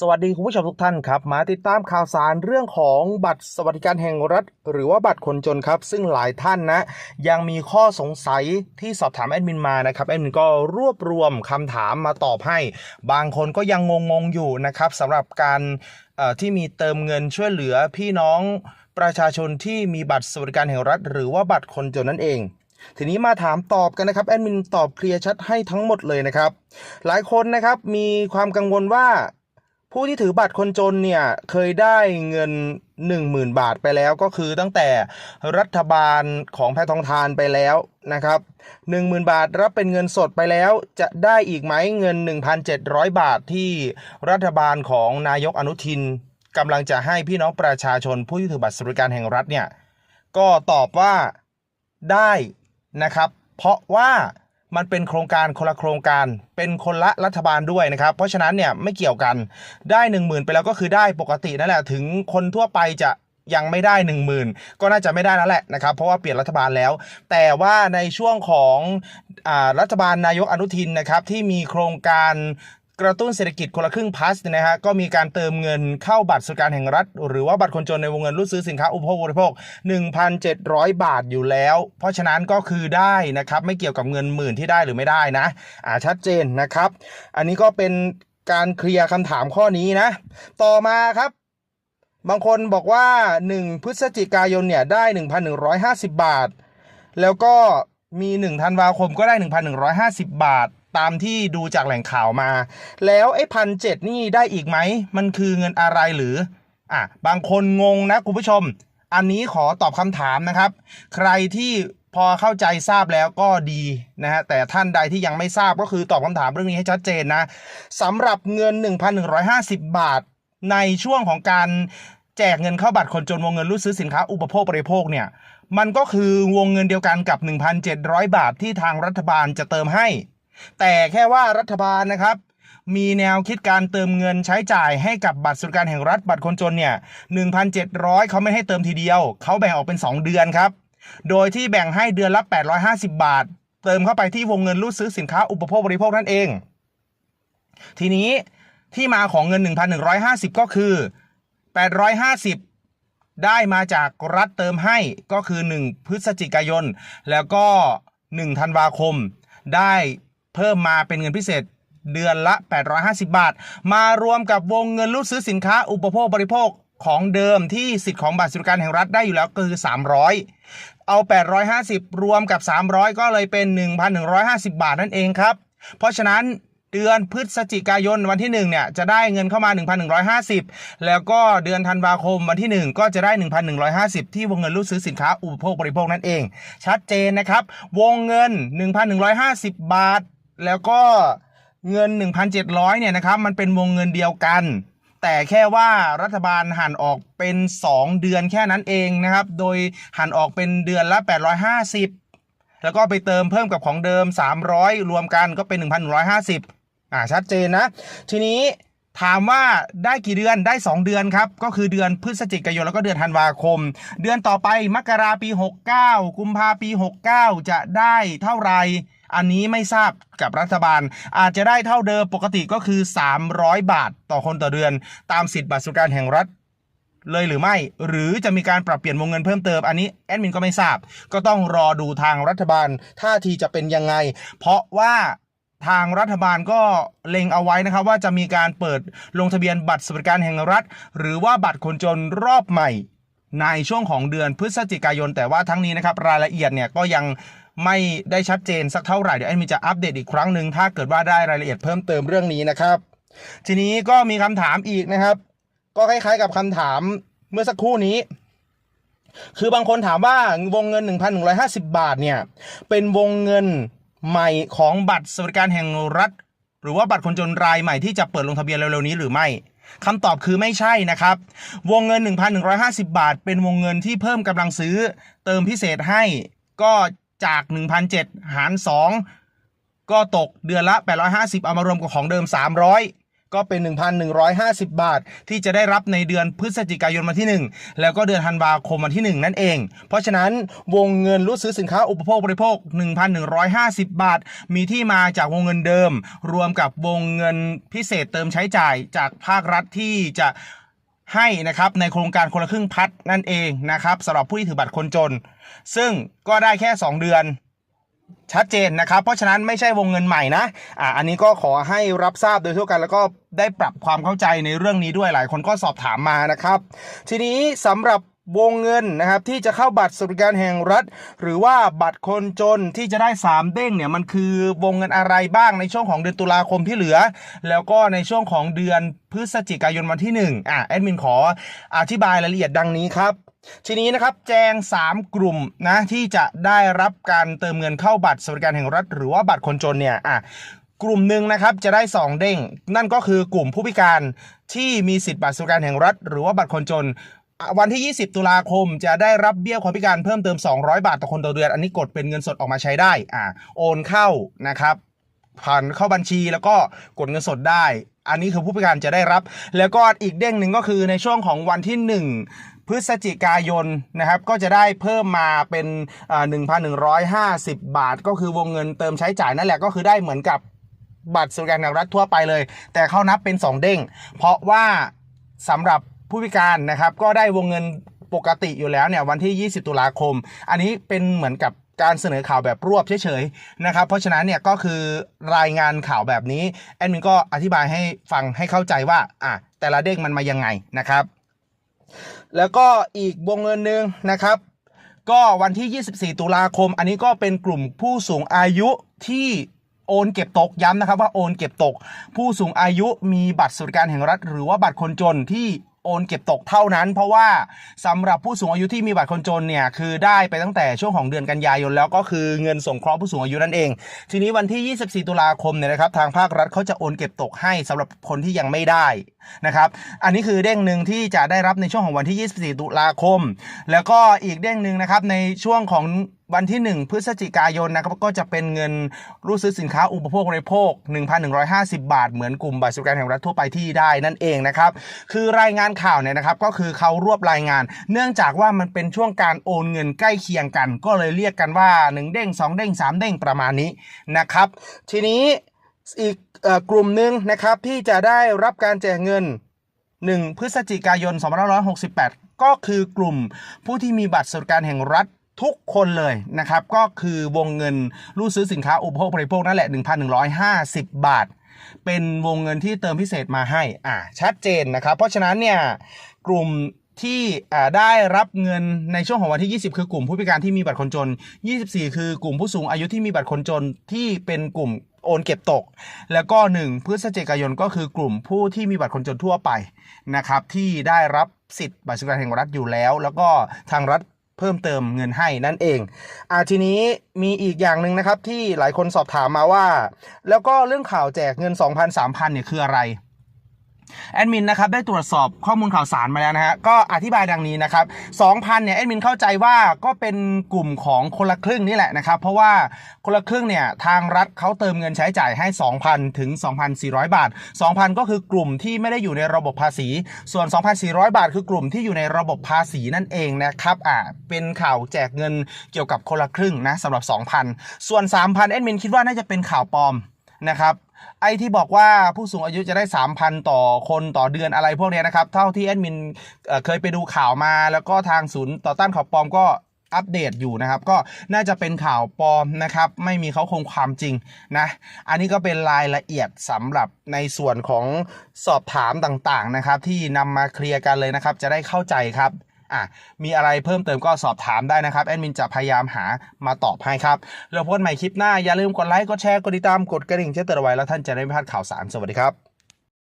สวัสดีคุณผู้ชมทุกท่านครับ มาติดตามข่าวสารเรื่องของบัตรสวัสดิการแห่งรัฐ หรือว่าบัตรคนจนครับ ซึ่งหลายท่านนะ ยังมีข้อสงสัยที่สอบถามแอดมินมานะครับแอดมินก็รวบรวมคำถามมาตอบให้ บางคนก็ยังงงๆอยู่นะครับสำหรับการที่มีเติมเงินช่วยเหลือพี่น้องประชาชนที่มีบัตรสวัสดิการแห่งรัฐ หรือว่าบัตรคนจนนั่นเองทีนี้มาถามตอบกันนะครับแอดมินตอบเคลียร์ชัดให้ทั้งหมดเลยนะครับ หลายคนนะครับมีความกังวลว่า ผู้ที่ถือบัตรคนจนเนี่ยเคยได้เงิน 10,000 บาทไปแล้วก็คือตั้งแต่รัฐบาลของแพทองทานไปแล้วนะครับ10,000 บาทรับเป็นเงินสดไปแล้วจะได้อีกไหมเงิน 1,700 บาทที่รัฐบาลของนายกอนุทินกำลังจะให้พี่น้องประชาชน ผู้ที่ถือบัตรสวัสดิการแห่งรัฐเนี่ยก็ตอบว่าได้นะครับ เพราะว่า มันเป็นโครงการคนละโครงการ เป็นคนละรัฐบาลด้วยนะครับ เพราะฉะนั้นเนี่ยไม่เกี่ยวกันได้ 1 0,000 ไปแล้วก็คือได้ปกตินั่นแหละถึงคนทั่วไปจะยังไม่ได้ 1 0,000 ก็น่าจะไม่ได้แล้วแหละนะครับ เพราะว่าเปลี่ยนรัฐบาลแล้ว แต่ว่าในช่วงของอารัฐบาลนายกอนุทินนะครับที่มีโครงการ กระตุ้นเศรษฐกิจคนละครึ่งพัสนะฮะก็มีการเติมเงินเข้าบัตรสวัสดิการแห่งรัฐ หรือว่าบัตรคนจนในวงเงินรูดซื้อสินค้าอุปโภคบริโภค 1,700 บาทอยู่แล้ว เพราะฉะนั้นก็คือได้นะครับไม่เกี่ยวกับเงินหมื่นที่ได้หรือไม่ได้นะอ่าชัดเจนนะครับ อันนี้ก็เป็นการเคลียร์คำถามข้อนี้นะ ต่อมาครับบางคนบอกว่า 1 พฤศจิกายนเนี่ยได้ 1,150 บาท แล้วก็มี 1 ธันวาคมก็ได้ 1,150 บาท ตามที่ดูจากแหล่งข่าวมา แล้วไอ้พันเจ็ดนี่ได้อีกไหม มันคือเงินอะไรหรือ อะ บางคนงงนะคุณผู้ชม อันนี้ขอตอบคำถามนะครับ ใครที่พอเข้าใจทราบแล้วก็ดีนะฮะแต่ท่านใดที่ยังไม่ทราบก็คือตอบคำถามเรื่องนี้ให้ชัดเจนนะสำหรับเงิน 1,150 บาท ในช่วงของการแจกเงินเข้าบัตรคนจนวงเงินรูดซื้อสินค้าอุปโภคบริโภคเนี่ยมันก็คือวงเงินเดียวกันกับ 1,700 บาทที่ทางรัฐบาลจะเติมให้ แต่แค่ว่ารัฐบาลนะครับมีแนวคิดการเติมเงินใช้จ่ายให้กับบัตรสวัสดิการแห่งรัฐบัตรคนจนเนี่ย 1,700 เขาไม่ให้เติมทีเดียว เขาแบ่งออกเป็น 2 เดือนครับ โดยที่แบ่งให้เดือนละ 850 บาท เติมเข้าไปที่วงเงินรูดซื้อสินค้าอุปโภคบริโภคนั่นเอง ทีนี้ที่มาของเงิน 1,150 ก็คือ 850 ได้มาจากรัฐเติมให้ก็คือ 1 พฤศจิกายน แล้วก็ 1 ธันวาคมได้ เพิ่มมาเป็นเงินพิเศษเดือนละ 850 บาท มารวมกับวงเงินรูดซื้อสินค้าอุปโภคบริโภคของเดิมที่สิทธิ์ของบัตรสวัสดิการแห่งรัฐได้อยู่แล้วก็คือ 300 เอา 850 รวมกับ 300 ก็เลยเป็น 1,150 บาทนั่นเองครับ เพราะฉะนั้นเดือนพฤศจิกายนวันที่1เนี่ยจะได้เงินเข้ามา 1,150 แล้วก็เดือนธันวาคมวันที่ 1 ก็จะได้ 1,150 ที่วงเงินรูดซื้อสินค้าอุปโภคบริโภคนั่นเอง ชัดเจนนะครับ วงเงิน 1,150 บาท แล้วก็เงิน 1,700เนี่ยนะครับมันเป็นวงเงินเดียวกัน แต่แค่ว่ารัฐบาลหันออกเป็น 2 เดือนแค่นั้นเองนะครับ โดยหันออกเป็นเดือนละ 850 แล้วก็ไปเติมเพิ่มกับของเดิม 300 รวมกันก็เป็น 1,150อ่าชัดเจนนะ ทีนี้ถามว่าได้กี่เดือนได้ 2 เดือนครับ ก็คือเดือนพฤศจิกายนแล้วก็เดือนธันวาคม เดือนต่อไปมกราปี 69 กุมภาปี 69 จะได้เท่าไหร่ อันนี้ไม่ทราบกับรัฐบาล อาจจะได้เท่าเดิมปกติก็คือ 300 บาทต่อคนต่อเดือน ตามสิทธิบัตรสวัสดิการแห่งรัฐเลยหรือไม่ หรือจะมีการปรับเปลี่ยนวงเงินเพิ่มเติม อันนี้แอดมินก็ไม่ทราบ ก็ต้องรอดูทางรัฐบาลท่าทีจะเป็นยังไง เพราะว่าทางรัฐบาลก็เล็งเอาไว้นะครับว่าจะมีการเปิดลงทะเบียนบัตรสวัสดิการแห่งรัฐ หรือว่าบัตรคนจนรอบใหม่ ในช่วงของเดือนพฤศจิกายน แต่ว่าทั้งนี้นะครับรายละเอียดเนี่ยก็ยัง ไม่ได้ชัดเจนสักเท่าไหร่เดี๋ยวแอดมินจะอัปเดตอีกครั้งหนึ่งถ้าเกิดว่าได้รายละเอียดเพิ่มเติมเรื่องนี้นะครับ ทีนี้ก็มีคำถามอีกนะครับ ก็คล้ายๆกับคำถามเมื่อสักครู่นี้ คือบางคนถามว่าวงเงิน 1,150 บาทเนี่ยเป็นวงเงินใหม่ของบัตรสวัสดิการแห่งรัฐ หรือว่าบัตรคนจนรายใหม่ที่จะเปิดลงทะเบียนเร็วๆนี้หรือไม่คำตอบคือไม่ใช่นะครับ วงเงิน 1,150 บาท เป็นวงเงินที่เพิ่มกำลังซื้อเติมพิเศษให้ ก็ จาก 1,007 หาร 2 ก็ตกเดือนละ 850 เอามารวมกับของเดิม 300 ก็เป็น 1,150 บาท ที่จะได้รับในเดือนพฤศจิกายนวันที่ 1 แล้วก็เดือนธันวาคมวันที่ 1 นั่นเอง เพราะฉะนั้นวงเงินรูดซื้อสินค้าอุปโภคบริโภค 1,150 บาท มีที่มาจากวงเงินเดิม รวมกับวงเงินพิเศษเติมใช้จ่ายจากภาครัฐที่จะ ให้นะครับในโครงการคนละครึ่งพัดนั่นเองนะครับสำหรับผู้ที่ถือบัตรคนจน ซึ่งก็ได้แค่ 2 เดือนชัดเจนนะครับ เพราะฉะนั้นไม่ใช่วงเงินใหม่นะอ่าอันนี้ก็ขอให้รับทราบโดยทั่วกัน แล้วก็ได้ปรับความเข้าใจในเรื่องนี้ด้วยหลายคนก็สอบถามมานะครับ ทีนี้สำหรับ วงเงินนะครับที่จะเข้าบัตรสวัสดิการแห่งรัฐ หรือว่าบัตรคนจนที่จะได้ 3 เด้งเนี่ยมันคือวงเงินอะไรบ้างในช่วงของเดือนตุลาคมที่เหลือ แล้วก็ในช่วงของเดือนพฤศจิกายนวันที่ 1 อะแอดมินขออธิบายรายละเอียดดังนี้ครับ ทีนี้นะครับแจง 3 กลุ่มนะที่จะได้รับการเติมเงินเข้าบัตรสวัสดิการแห่งรัฐ หรือว่าบัตรคนจนเนี่ยอะกลุ่มหนึ่งนะครับจะได้ 2 เด้ง นั่นก็คือกลุ่มผู้พิการที่มีสิทธิ์บัตรสวัสดิการแห่งรัฐ หรือว่าบัตรคนจน วันที่ 20 ตุลาคมจะได้รับเบี้ยความพิการเพิ่มเติม 200 บาทต่อคนต่อเดือน อันนี้กดเป็นเงินสดออกมาใช้ได้อะโอนเข้านะครับผ่านเข้าบัญชีแล้วก็กดเงินสดได้ อันนี้คือผู้พิการจะได้รับ แล้วก็อีกเด้งหนึ่งก็คือในช่วงของวันที่ 1 พฤศจิกายนนะครับ ก็จะได้เพิ่มมาเป็นอ่า1,150 บาท ก็คือวงเงินเติมใช้จ่ายนั่นแหละก็คือได้เหมือนกับบัตรสวัสดิการแห่งรัฐทั่วไปเลย แต่เขานับเป็น 2 เด้ง เพราะว่าสำหรับ ผู้พิการนะครับก็ได้วงเงินปกติอยู่แล้วเนี่ยวันที่ 20 ตุลาคม อันนี้เป็นเหมือนกับการเสนอข่าวแบบรวบเฉยๆนะครับ เพราะฉะนั้นเนี่ยก็คือรายงานข่าวแบบนี้แอดมินก็อธิบายให้ฟังให้เข้าใจว่าอะแต่ละเด้งมันมายังไงนะครับ แล้วก็อีกวงเงินหนึ่งนะครับ ก็วันที่ 24 ตุลาคม อันนี้ก็เป็นกลุ่มผู้สูงอายุที่โอนเก็บตกย้ำนะครับว่าโอนเก็บตก ผู้สูงอายุมีบัตรสวัสดิการแห่งรัฐ หรือว่าบัตรคนจนที่ โอนเก็บตกเท่านั้น เพราะว่าสำหรับผู้สูงอายุที่มีบัตรคนจนเนี่ยคือได้ไปตั้งแต่ช่วงของเดือนกันยายนแล้วก็คือเงินสงเคราะห์ผู้สูงอายุนั่นเอง ทีนี้วันที่ 24 ตุลาคมเนี่ยนะครับทางภาครัฐเขาจะโอนเก็บตกให้สำหรับคนที่ยังไม่ได้ นะครับ อันนี้คือเด้งหนึ่งที่จะได้รับในช่วงของวันที่ 24 ตุลาคม แล้วก็อีกเด้งหนึ่งนะครับในช่วงของวันที่ 1 พฤศจิกายนนะครับก็จะเป็นเงินรู้ซื้อสินค้าอุปโภคบริโภค 1,150 บาท เหมือนกลุ่มบัตรสวัสดิการแห่งรัฐทั่วไปที่ได้นั่นเองนะครับ คือรายงานข่าวเนี่ยนะครับก็คือเขารวบรายงาน เนื่องจากว่ามันเป็นช่วงการโอนเงินใกล้เคียงกัน ก็เลยเรียกกันว่า 1 เด้ง 2 เด้ง 3 เด้งประมาณนี้นะครับ ทีนี้อีก กลุ่มหนึ่งนะครับที่จะได้รับการแจกเงิน 1 พฤศจิกายน2568 ก็คือกลุ่มผู้ที่มีบัตรสวัสดิการแห่งรัฐทุกคนเลยนะครับ ก็คือวงเงินรูดซื้อสินค้าอุปโภคบริโภคนั่นแหละ 1,150 บาท เป็นวงเงินที่เติมพิเศษมาให้อ่าชัดเจนนะครับ เพราะฉะนั้นเนี่ยกลุ่ม ที่ได้รับเงินในช่วงของวันที่ 20 คือกลุ่มผู้พิการที่มีบัตรคนจน 24 คือกลุ่มผู้สูงอายุที่มีบัตรคนจนที่เป็นกลุ่มโอนเก็บตก แล้วก็ 1 พฤศจิกายนก็คือกลุ่มผู้ที่มีบัตรคนจนทั่วไปนะครับที่ได้รับสิทธิ์บัตรสวัสดิการแห่งรัฐอยู่แล้ว แล้วก็ทางรัฐเพิ่มเติมเงินให้นั่นเองอาทีนี้มีอีกอย่างหนึ่งนะครับที่หลายคนสอบถามมาว่า แล้วก็เรื่องข่าวแจกเงิน 2,000 3,000เนี่ยคืออะไร แอดมินนะครับได้ตรวจสอบข้อมูลข่าวสารมาแล้วนะฮะก็อธิบายดังนี้นะครับ2,000เนี่ยแอดมินเข้าใจว่าก็เป็นกลุ่มของคนละครึ่งนี่แหละนะครับ เพราะว่าคนละครึ่งเนี่ยทางรัฐเขาเติมเงินใช้จ่ายให้ 2,000 ถึง 2,400 บาท 2,000 ก็คือกลุ่มที่ไม่ได้อยู่ในระบบภาษี ส่วน 2,400 บาท คือกลุ่มที่อยู่ในระบบภาษีนั่นเองนะครับอ่าเป็นข่าวแจกเงินเกี่ยวกับคนละครึ่งนะสำหรับ 2,000 ส่วน 3,000แอดมินคิดว่าน่าจะเป็นข่าวปลอมนะครับ ไอ้ที่บอกว่าผู้สูงอายุจะได้ 3,000 ต่อคนต่อเดือนอะไรพวกนี้นะครับ เท่าที่แอดมินเอ่อเคยไปดูข่าวมา แล้วก็ทางศูนย์ต่อต้านข่าวปลอมก็อัปเดตอยู่นะครับ ก็น่าจะเป็นข่าวปลอมนะครับ ไม่มีเขาคงความจริงนะ อันนี้ก็เป็นรายละเอียดสำหรับในส่วนของสอบถามต่างๆนะครับ ที่นำมาเคลียร์กันเลยนะครับ จะได้เข้าใจครับ อะมีอะไรเพิ่มเติมก็สอบถามได้นะครับแอดมินจะพยายามหามาตอบให้ครับแล้วพบกันใหม่คลิปหน้าอย่าลืมกดไลค์กดแชร์กดติดตามกดกระดิ่งแจ้งเตือนไว้แล้วท่านจะได้ไม่พลาดข่าวสารสวัสดีครับ